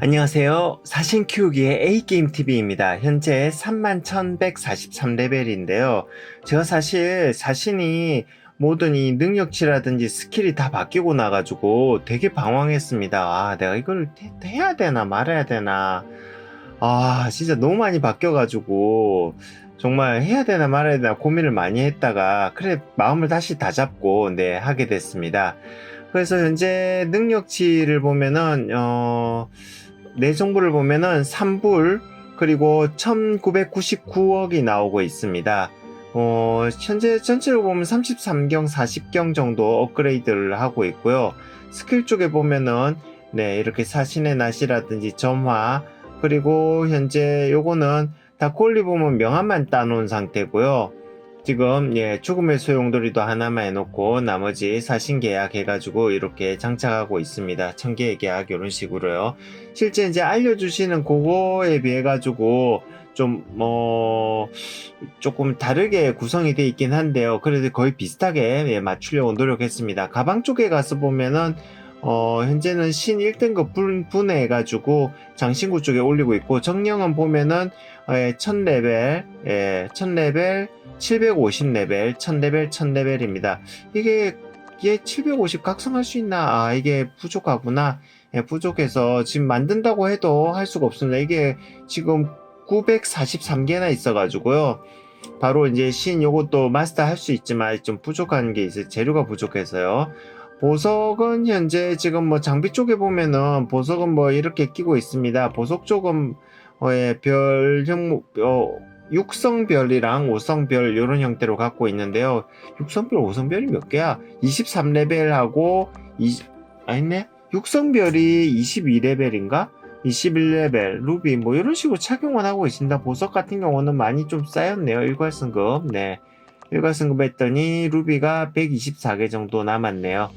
안녕하세요. 사신 키우기의 A게임TV입니다. 현재 31,143레벨인데요. 제가 사실 자신이 모든 이 능력치라든지 스킬이 다 바뀌고 나가지고 되게 방황했습니다. 아, 내가 이걸 해- 해야 되나 말아야 되나. 아, 진짜 너무 많이 바뀌어가지고 정말 해야 되나 말아야 되나 고민을 많이 했다가 그래 마음을 다시 다잡고 네 하게 됐습니다. 그래서 현재 능력치를 보면은 어, 내 정보를 보면은 3불 그리고 1999억이 나오고 있습니다. 어, 현재 전체로 보면 33경, 40경 정도 업그레이드를 하고 있고요. 스킬 쪽에 보면은 네, 이렇게 사신의 낫이라든지 점화 그리고 현재 요거는 다 콜리 보면 명함만 따놓은 상태고요. 지금 예 죽음의 소용돌이도 하나만 해놓고 나머지 사신 계약 해가지고 이렇게 장착하고 있습니다. 천개의 계약 이런 식으로요. 실제 이제 알려주시는 그거에 비해 가지고 좀뭐 조금 다르게 구성이 돼 있긴 한데요. 그래도 거의 비슷하게 예, 맞추려고 노력했습니다. 가방 쪽에 가서 보면은 어, 현재는 신 1등급 분, 분해해가지고 장신구 쪽에 올리고 있고, 정령은 보면은, 예, 1000레벨, 예, 1000레벨, 750레벨, 1000레벨, 1000레벨입니다. 이게, 이게 750 각성할 수 있나? 아, 이게 부족하구나. 예, 부족해서 지금 만든다고 해도 할 수가 없습니다. 이게 지금 943개나 있어가지고요. 바로 이제 신 요것도 마스터 할 수 있지만 좀 부족한 게 있어요. 재료가 부족해서요. 보석은 현재 지금 뭐 장비 쪽에 보면은 보석은 뭐 이렇게 끼고 있습니다. 보석 쪽은 어, 예, 별 형, 어, 육성별이랑 오성별 이런 형태로 갖고 있는데요. 육성별, 오성별이 몇 개야? 23레벨하고 20, 아니네? 육성별이 22레벨인가? 21레벨, 루비 뭐 이런 식으로 착용을 하고 있습니다. 보석 같은 경우는 많이 좀 쌓였네요. 일괄승급. 네. 일괄승급 했더니 루비가 124개 정도 남았네요.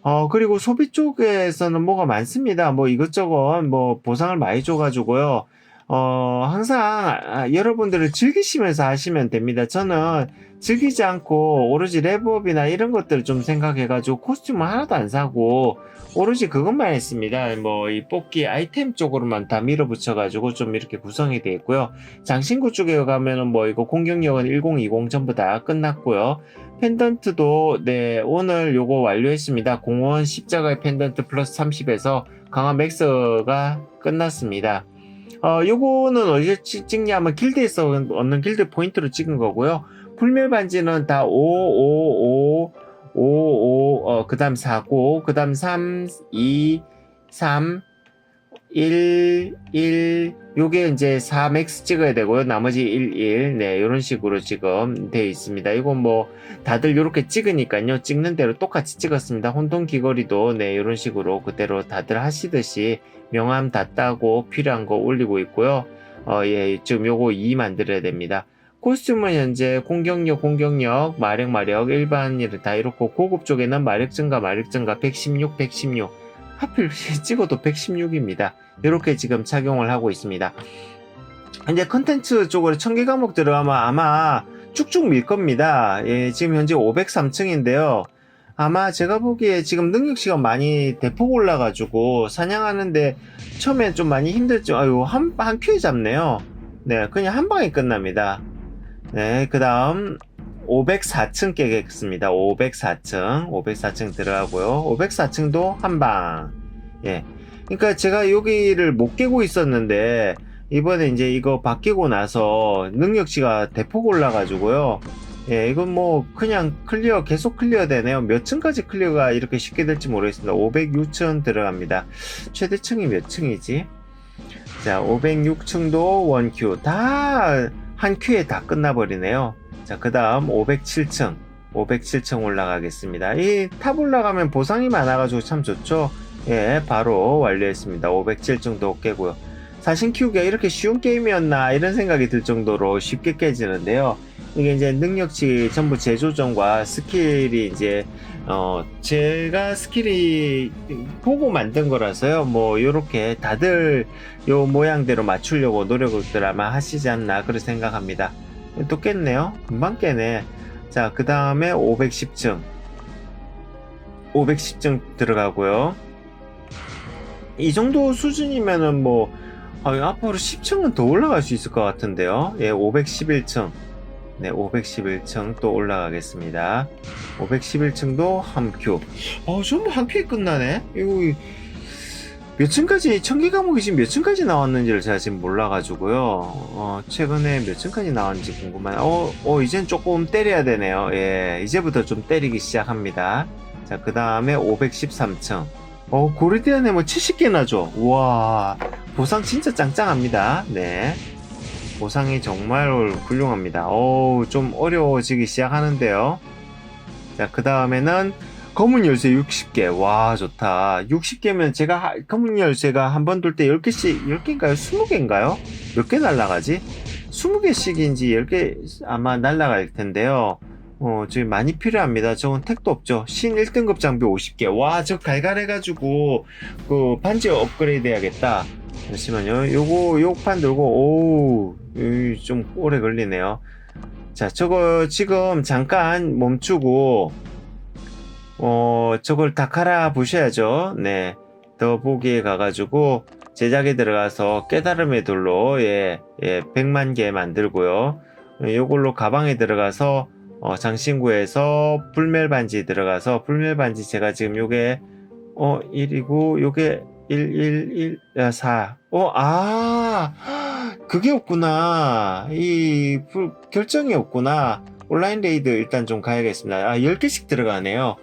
어, 그리고 소비 쪽에서는 뭐가 많습니다. 뭐 이것저것 뭐 보상을 많이 줘가지고요. 어, 항상 아, 여러분들을 즐기시면서 하시면 됩니다. 저는 즐기지 않고 오로지 랩업이나 이런 것들을 좀 생각해가지고 코스튬을 하나도 안 사고 오로지 그것만 했습니다. 뭐 이 뽑기 아이템 쪽으로만 다 밀어붙여가지고 좀 이렇게 구성이 되어 있고요. 장신구 쪽에 가면은 뭐 이거 공격력은 1020 전부 다 끝났고요. 펜던트도 네 오늘 요거 완료했습니다. 공원 십자가의 펜던트 플러스 30에서 강화 맥스가 끝났습니다. 어 요거는 어디서 찍- 찍냐면 길드에서 얻는 길드 포인트로 찍은 거고요. 불멸 반지는 다 5, 5, 5, 5, 5, 어, 그 다음 4고, 그 다음 3, 2, 3, 1, 1, 요게 이제 4 맥스 찍어야 되고요. 나머지 1, 1, 네, 이런 식으로 지금 되어 있습니다. 이건 뭐, 다들 이렇게 찍으니까요. 찍는 대로 똑같이 찍었습니다. 혼돈 귀걸이도, 네, 이런 식으로 그대로 다들 하시듯이 명함 다 따고 필요한 거 올리고 있고요. 어, 예, 지금 요거 2 만들어야 됩니다. 코스튬은 현재 공격력, 공격력, 마력, 마력, 일반이를 다 이렇고 고급 쪽에는 마력 증가, 마력 증가 116, 116. 하필 찍어도 116입니다. 이렇게 지금 착용을 하고 있습니다. 이제 컨텐츠 쪽으로 천개 과목 들어가면 아마 쭉쭉 밀 겁니다. 예, 지금 현재 503층인데요. 아마 제가 보기에 지금 능력 시간 많이 대폭 올라가지고 사냥하는데 처음에 좀 많이 힘들죠. 아유, 한, 한 큐에 잡네요. 네, 그냥 한 방에 끝납니다. 네, 그 다음 504층 깨겠습니다. 504층, 504층 들어가고요. 504층도 한 방. 예. 그러니까 제가 여기를 못 깨고 있었는데 이번에 이제 이거 바뀌고 나서 능력치가 대폭 올라가지고요. 예, 이건 뭐 그냥 클리어 계속 클리어 되네요. 몇 층까지 클리어가 이렇게 쉽게 될지 모르겠습니다. 506층 들어갑니다. 최대층이 몇 층이지? 자, 506층도 원큐 다 한 큐에 다 끝나버리네요. 자, 그 다음 507층. 507층 올라가겠습니다. 이 탑 올라가면 보상이 많아가지고 참 좋죠. 예, 바로 완료했습니다. 507층도 깨고요. 사신 키우기가 이렇게 쉬운 게임이었나 이런 생각이 들 정도로 쉽게 깨지는데요. 이게 이제 능력치 전부 재조정과 스킬이 이제 어 제가 스킬이 보고 만든 거라서요. 뭐 요렇게 다들 요 모양대로 맞추려고 노력을 아마 하시지 않나 그렇게 생각합니다. 또 깼네요. 금방 깨네. 자, 그 다음에 510층. 510층 들어가고요. 이 정도 수준이면은 뭐 아, 앞으로 10층은 더 올라갈 수 있을 것 같은데요. 예, 511층. 네, 511층 또 올라가겠습니다. 511층도 한 큐. 어, 전부 한 큐에 끝나네? 이거, 몇 층까지, 청기 과목이 지금 몇 층까지 나왔는지를 제가 지금 몰라가지고요. 어, 최근에 몇 층까지 나왔는지 궁금하네. 어, 어, 이젠 조금 때려야 되네요. 예, 이제부터 좀 때리기 시작합니다. 자, 그 다음에 513층. 어, 고르디안에 뭐 70개나 줘. 우와, 보상 진짜 짱짱합니다. 네. 보상이 정말 훌륭합니다. 어우, 좀 어려워지기 시작하는데요. 자, 그 다음에는 검은 열쇠 60개. 와, 좋다. 60개면 제가 하- 검은 열쇠가 한 번 돌 때 10개씩, 10개인가요? 20개인가요? 몇 개 날라가지? 20개씩인지 10개 아마 날라갈 텐데요. 어, 지금 많이 필요합니다. 저건 택도 없죠. 신 1등급 장비 50개. 와, 저 갈갈해가지고, 그, 반지 업그레이드 해야겠다. 잠시만요. 요거, 요판 들고, 오, 으이, 좀 오래 걸리네요. 자, 저거 지금 잠깐 멈추고, 어, 저걸 다 갈아 보셔야죠. 네. 더 보기에 가가지고, 제작에 들어가서 깨달음의 돌로, 예, 예, 100만 개 만들고요. 예, 요걸로 가방에 들어가서, 어, 장신구에서 불멸 반지 들어가서, 불멸 반지 제가 지금 요게, 어, 1이고, 요게 1, 1, 1, 야, 4. 어, 아, 그게 없구나. 이, 불- 결정이 없구나. 온라인 레이드 일단 좀 가야겠습니다. 아, 10개씩 들어가네요.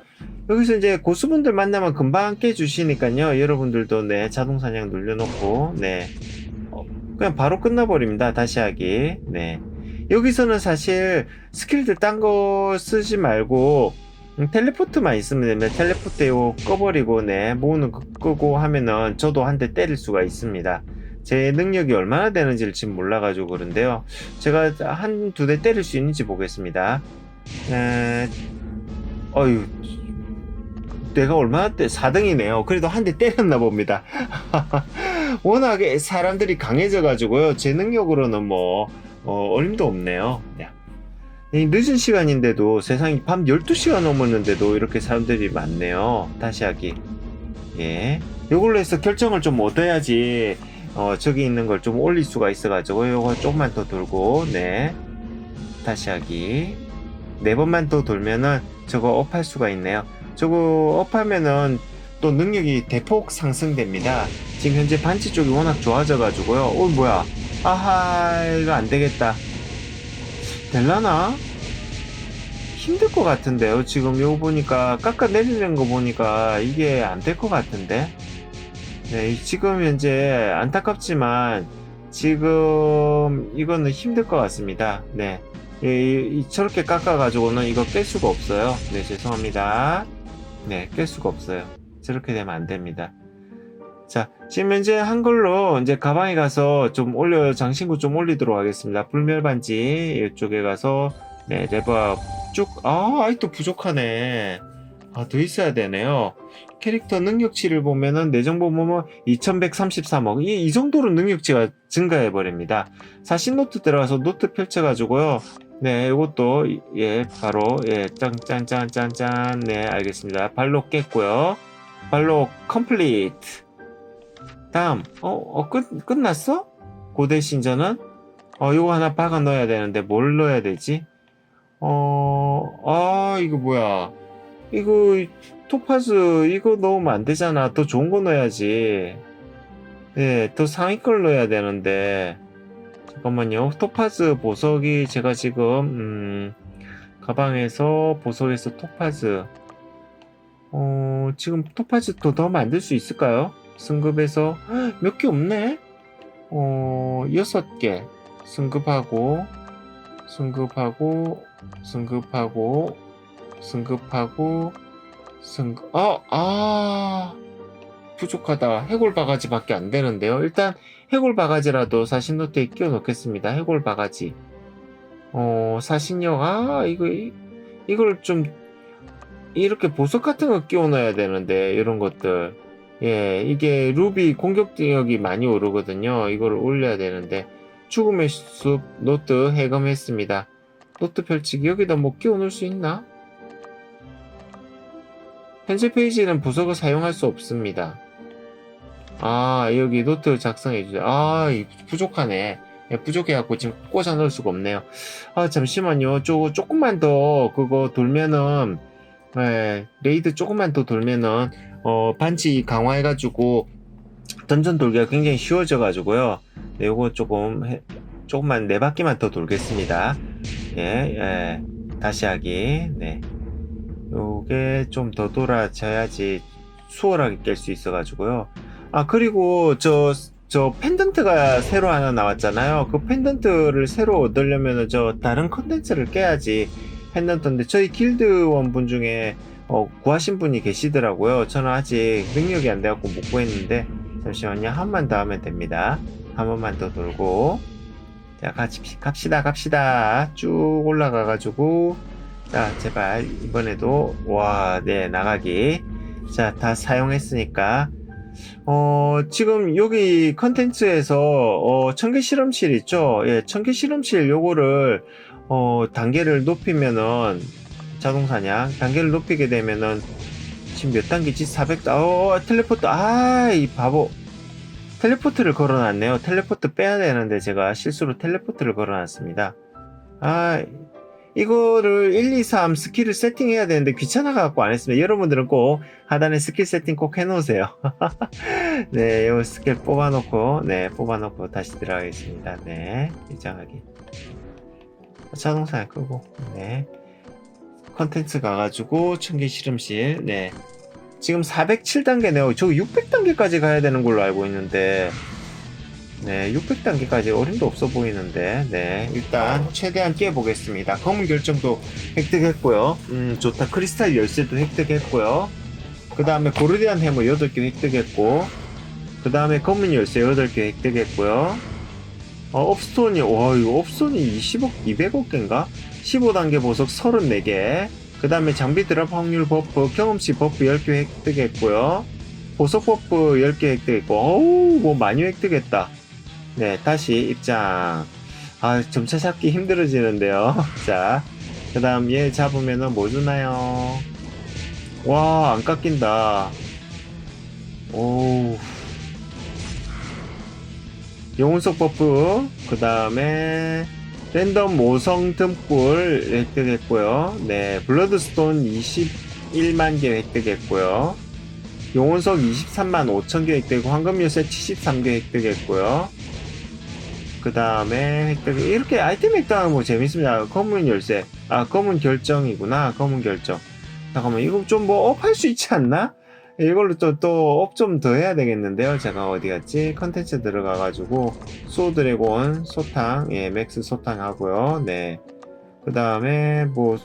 여기서 이제 고수분들 만나면 금방 깨주시니까요. 여러분들도 네, 자동사냥 눌러놓고, 네. 어, 그냥 바로 끝나버립니다. 다시 하기. 네. 여기서는 사실 스킬들 딴 거 쓰지 말고, 음, 텔레포트만 있으면 됩니다. 텔레포트 꺼버리고, 네, 모으는 거 끄고 하면은 저도 한 대 때릴 수가 있습니다. 제 능력이 얼마나 되는지를 지금 몰라가지고 그런데요. 제가 한 두 대 때릴 수 있는지 보겠습니다. 에, 어휴, 내가 얼마나 때 4등이네요. 그래도 한 대 때렸나 봅니다. 워낙에 사람들이 강해져가지고요. 제 능력으로는 뭐, 어, 어림도 없네요. 네. 이 늦은 시간인데도 세상이 밤 12시가 넘었는데도 이렇게 사람들이 많네요. 다시 하기. 예. 요걸로 해서 결정을 좀 얻어야지, 어, 저기 있는 걸 좀 올릴 수가 있어가지고, 요거 조금만 더 돌고, 네. 다시 하기. 네 번만 더 돌면은 저거 업할 수가 있네요. 저거 업하면은 또 능력이 대폭 상승됩니다. 지금 현재 반지 쪽이 워낙 좋아져가지고요. 어, 뭐야. 아하, 이거 안 되겠다. 될라나? 힘들 것 같은데요. 지금 요거 보니까 깎아내리는 거 보니까 이게 안 될 것 같은데. 네, 지금 현재 안타깝지만 지금 이거는 힘들 것 같습니다. 네. 이, 이- 저렇게 깎아 가지고는 이거 깰 수가 없어요. 네, 죄송합니다. 네, 깰 수가 없어요. 저렇게 되면 안 됩니다. 자, 지금 현재 한글로 이제 가방에 가서 좀 올려, 장신구 좀 올리도록 하겠습니다. 불멸반지 이쪽에 가서, 네, 레버 쭉, 아, 아직도 부족하네. 아, 더 있어야 되네요. 캐릭터 능력치를 보면은 내정보 보면 2133억. 이, 이 정도로 능력치가 증가해버립니다. 사신 노트 들어가서 노트 펼쳐가지고요. 네, 이것도, 예, 바로, 예, 짠짠짠짠짠. 네, 알겠습니다. 발로 깼고요. 발로 컴플리트. 다음, 어, 어, 끝, 끝났어? 고대 신전은? 어, 이거 하나 박아 넣어야 되는데, 뭘 넣어야 되지? 어, 아, 이거 뭐야. 이거, 토파즈, 이거 넣으면 안 되잖아. 더 좋은 거 넣어야지. 네, 더 상위 걸 넣어야 되는데. 잠깐만요. 토파즈 보석이 제가 지금, 음, 가방에서 보석에서 토파즈. 어, 지금 토파즈 더, 더 만들 수 있을까요? 승급해서 몇 개 없네? 어, 여섯 개. 승급하고, 승급하고, 승급하고, 승급하고, 승급, 아, 아, 부족하다. 해골 바가지밖에 안 되는데요. 일단, 해골 바가지라도 사신노트에 끼워 넣겠습니다. 해골 바가지. 어, 사신력, 아, 이거, 이- 이걸 좀, 이렇게 보석 같은 거 끼워 넣어야 되는데, 이런 것들. 예, 이게 루비 공격력이 많이 오르거든요. 이걸 올려야 되는데, 죽음의 숲 노트 해금했습니다. 노트 펼치기 여기다 뭐 끼워 넣을 수 있나? 현재 페이지는 부석을 사용할 수 없습니다. 아, 여기 노트 작성해 주세요. 아, 이 부족하네. 예, 부족해갖고 지금 꽂아 넣을 수가 없네요. 아, 잠시만요. 조, 조금만 더 그거 돌면은, 예, 레이드 조금만 더 돌면은, 어, 반지 강화해가지고, 던전 돌기가 굉장히 쉬워져가지고요. 네, 요거 조금, 해- 조금만 네 바퀴만 더 돌겠습니다. 예, 예. 다시 하기. 네. 요게 좀 더 돌아져야지 수월하게 깰 수 있어가지고요. 아, 그리고 저, 저 펜던트가 새로 하나 나왔잖아요. 그 펜던트를 새로 얻으려면 저 다른 컨텐츠를 깨야지 펜던트인데 저희 길드원 분 중에 어, 구하신 분이 계시더라고요. 저는 아직 능력이 안 돼갖고 못 구했는데 잠시만요. 한 번 더 하면 됩니다. 한 번만 더 돌고 자 같이 갑시다 갑시다 쭉 올라가가지고 자 제발 이번에도 와 네 나가기 자 다 사용했으니까 어 지금 여기 컨텐츠에서 어 청계 실험실 있죠 예 청계 실험실 요거를 어 단계를 높이면은 자동 사냥 단계를 높이게 되면은 지금 몇 단계지 400 어, 텔레포트 아 이 바보 텔레포트를 걸어놨네요. 텔레포트 빼야 되는데 제가 실수로 텔레포트를 걸어놨습니다. 아, 이거를 1, 2, 3 스킬을 세팅해야 되는데 귀찮아갖고 안 했습니다. 여러분들은 꼭 하단에 스킬 세팅 꼭 해놓으세요. 네, 이 스킬 뽑아놓고, 네, 뽑아놓고 다시 들어가겠습니다. 네, 입장하기. 자동사냥 끄고, 네. 컨텐츠 가가지고, 청계 실험실, 네. 지금 407단계네요. 저 600단계까지 가야 되는 걸로 알고 있는데, 네, 600단계까지 어림도 없어 보이는데, 네, 일단 최대한 깨보겠습니다. 검은 결정도 획득했고요. 음, 좋다. 크리스탈 열쇠도 획득했고요. 그 다음에 고르디안 해머 8개 획득했고, 그 다음에 검은 열쇠 8개 획득했고요. 어, 업스톤이, 와, 이거 업스톤이 20억, 200억 개인가? 15단계 보석 34개. 그 다음에 장비 드랍 확률 버프, 경험치 버프 10개 획득했고요. 보석 버프 10개 획득했고, 어우, 뭐 많이 획득했다. 네, 다시 입장. 아, 점차 잡기 힘들어지는데요. 자, 그 다음 얘 잡으면은 뭐 주나요? 와, 안 깎인다. 오. 영혼석 버프, 그 다음에 랜덤 모성 틈꿀 획득했고요. 네, 블러드스톤 21만 개 획득했고요. 용원석 23만 5천 개 획득했고 황금 요새 73개 획득했고요. 그 다음에 획득 이렇게 아이템 획득하는 거 재밌습니다. 검은 열쇠, 아 검은 결정이구나. 검은 결정. 잠깐만 이거 좀 뭐 업할 수 있지 않나? 이걸로 또 또 업 좀 더 해야 되겠는데요. 제가 어디 갔지? 컨텐츠 들어가가지고 소드래곤 소탕, 예 맥스 소탕 하고요. 네. 그 다음에 뭐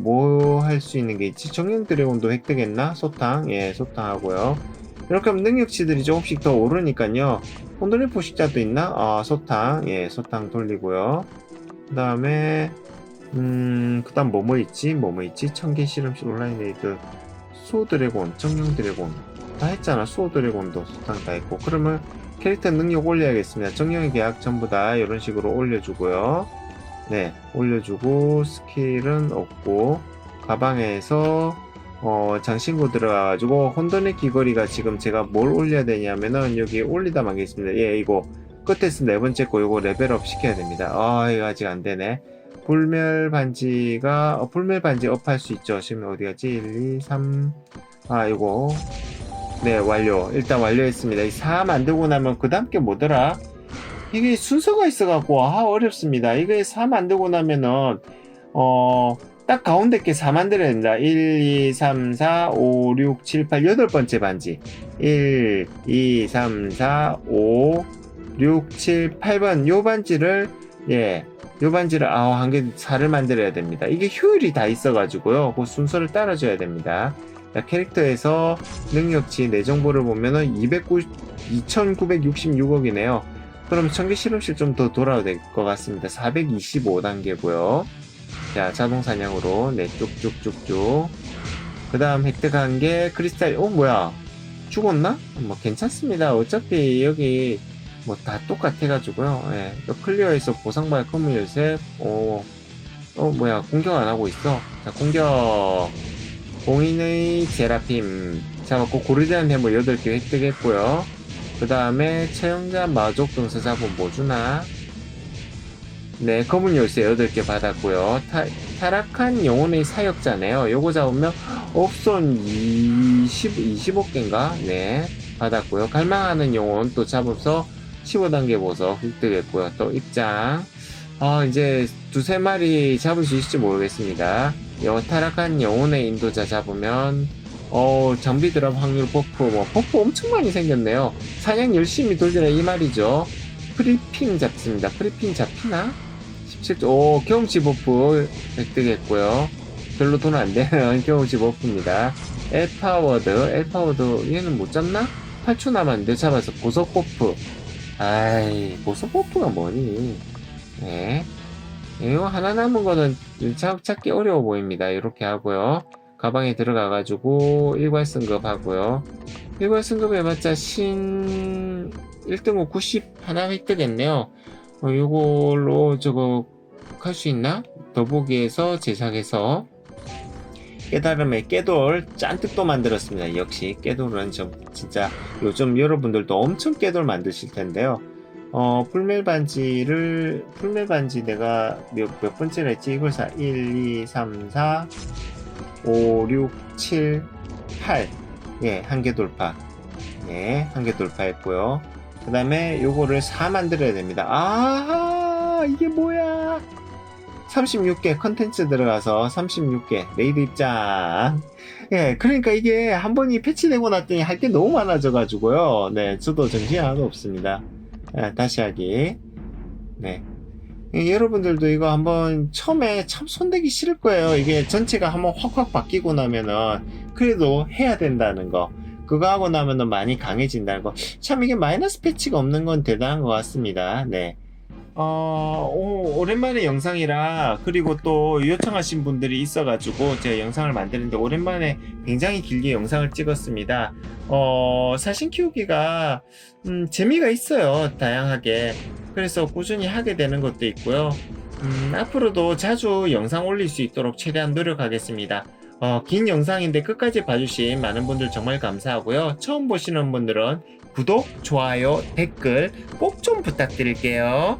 뭐 할 수 있는 게 있지? 정령 드래곤도 획득했나? 소탕, 예 소탕 하고요. 이렇게 하면 능력치들이 조금씩 더 오르니까요. 혼돈의 포식자도 있나? 아 소탕, 예 소탕 돌리고요. 그 다음에 음, 그 다음 뭐뭐 있지? 뭐뭐 있지? 청계 실험실 온라인 레이드, 수호 드래곤, 정령 드래곤. 다 했잖아. 수호 드래곤도 수탕 다 했고. 그러면 캐릭터 능력 올려야겠습니다. 정령의 계약 전부 다 이런 식으로 올려주고요. 네, 올려주고, 스킬은 없고, 가방에서, 어, 장신구 들어가가지고, 혼돈의 귀걸이가 지금 제가 뭘 올려야 되냐면은, 여기 올리다 말겠습니다. 예, 이거, 끝에서 네 번째 거 이거 레벨업 시켜야 됩니다. 아, 이거 아직 안 되네. 불멸 반지가 어, 불멸 반지 업할 수 있죠. 지금 어디 갔지? 1, 2, 3. 아, 이거. 네, 완료. 일단 완료했습니다. 이 4 만들고 나면 그 다음 게 뭐더라? 이게 순서가 있어 갖고, 아, 어렵습니다. 이게 4 만들고 나면은, 어, 딱 가운데 게 4 만들어야 된다. 1, 2, 3, 4, 5, 6, 7, 8, 여덟 번째 반지. 1, 2, 3, 4, 5, 6, 7, 8번. 요 반지를, 예, 요 반지를 아, 한개 살을 만들어야 됩니다. 이게 효율이 다 있어가지고요. 그 순서를 따라줘야 됩니다. 자, 캐릭터에서 능력치 내 정보를 보면은 290, 2966억이네요. 그럼 청계 실험실 좀 더 돌아야 될 것 같습니다. 425단계고요. 자, 자동 사냥으로 네, 쭉쭉쭉쭉. 그 다음 획득한 게 크리스탈, 어, 뭐야? 죽었나? 뭐 괜찮습니다. 어차피 여기 뭐 다 똑같아가지고요. 예. 또 클리어해서 보상발 커뮤 열쇠. 오, 어 뭐야 공격 안 하고 있어. 자 공격. 공인의 제라핌 잡았고 고르디안 해머 8개 획득했고요. 그 다음에 채용자 마족 등서 잡으면 뭐 주나? 네, 검은 열쇠 8개 받았고요. 타, 타락한 영혼의 사역자네요. 요거 잡으면 옵션 20, 25개인가? 네, 받았고요. 갈망하는 영혼 또 잡으면서 15단계 보석 획득했고요. 또 입장. 아, 이제 두세 마리 잡을 수 있을지 모르겠습니다. 요 타락한 영혼의 인도자 잡으면 어, 장비 드랍 확률 버프, 뭐, 버프 엄청 많이 생겼네요. 사냥 열심히 돌리라 이 말이죠. 프리핑 잡습니다. 프리핑 잡히나? 17, 오, 경험치 버프 획득했고요. 별로 돈 안 되는 경험치 버프입니다. 엘파워드, 엘파워드, 얘는 못 잡나? 8초 남았는데 잡아서 보석 버프. 아이, 보석 버프가 뭐니? 네. 이거 하나 남은 거는 찾, 찾기 어려워 보입니다. 이렇게 하고요. 가방에 들어가가지고 일괄 승급 하고요. 일괄 승급 해봤자 신 1등호 90 하나 획득했네요. 어, 요걸로 저거 할 수 있나? 더보기에서 제작해서 깨달음의 깨돌 짠뜩 또 만들었습니다. 역시 깨돌은 좀 진짜 요즘 여러분들도 엄청 깨돌 만드실 텐데요. 어, 풀멜 반지를, 풀멜 반지 내가 몇, 몇 번째를 했지? 이걸 사, 1, 2, 3, 4, 5, 6, 7, 8. 예, 한 개 돌파. 예, 한 개 돌파했고요. 그 다음에 요거를 4 만들어야 됩니다. 아, 이게 뭐야? 36개 컨텐츠 들어가서 36개 레이드 입장. 예, 그러니까 이게 한 번이 패치되고 났더니 할 게 너무 많아져가지고요. 네, 저도 정신이 하나도 없습니다. 예, 다시 하기. 네. 예, 여러분들도 이거 한번 처음에 참 손대기 싫을 거예요. 이게 전체가 한번 확확 바뀌고 나면은 그래도 해야 된다는 거. 그거 하고 나면은 많이 강해진다는 거. 참 이게 마이너스 패치가 없는 건 대단한 것 같습니다. 네. 어, 오, 오랜만에 영상이라 그리고 또 요청하신 분들이 있어가지고 제가 영상을 만드는데 오랜만에 굉장히 길게 영상을 찍었습니다. 어, 사신 키우기가 음, 재미가 있어요. 다양하게. 그래서 꾸준히 하게 되는 것도 있고요. 음, 앞으로도 자주 영상 올릴 수 있도록 최대한 노력하겠습니다. 어, 긴 영상인데 끝까지 봐주신 많은 분들 정말 감사하고요. 처음 보시는 분들은 구독, 좋아요, 댓글 꼭 좀 부탁드릴게요.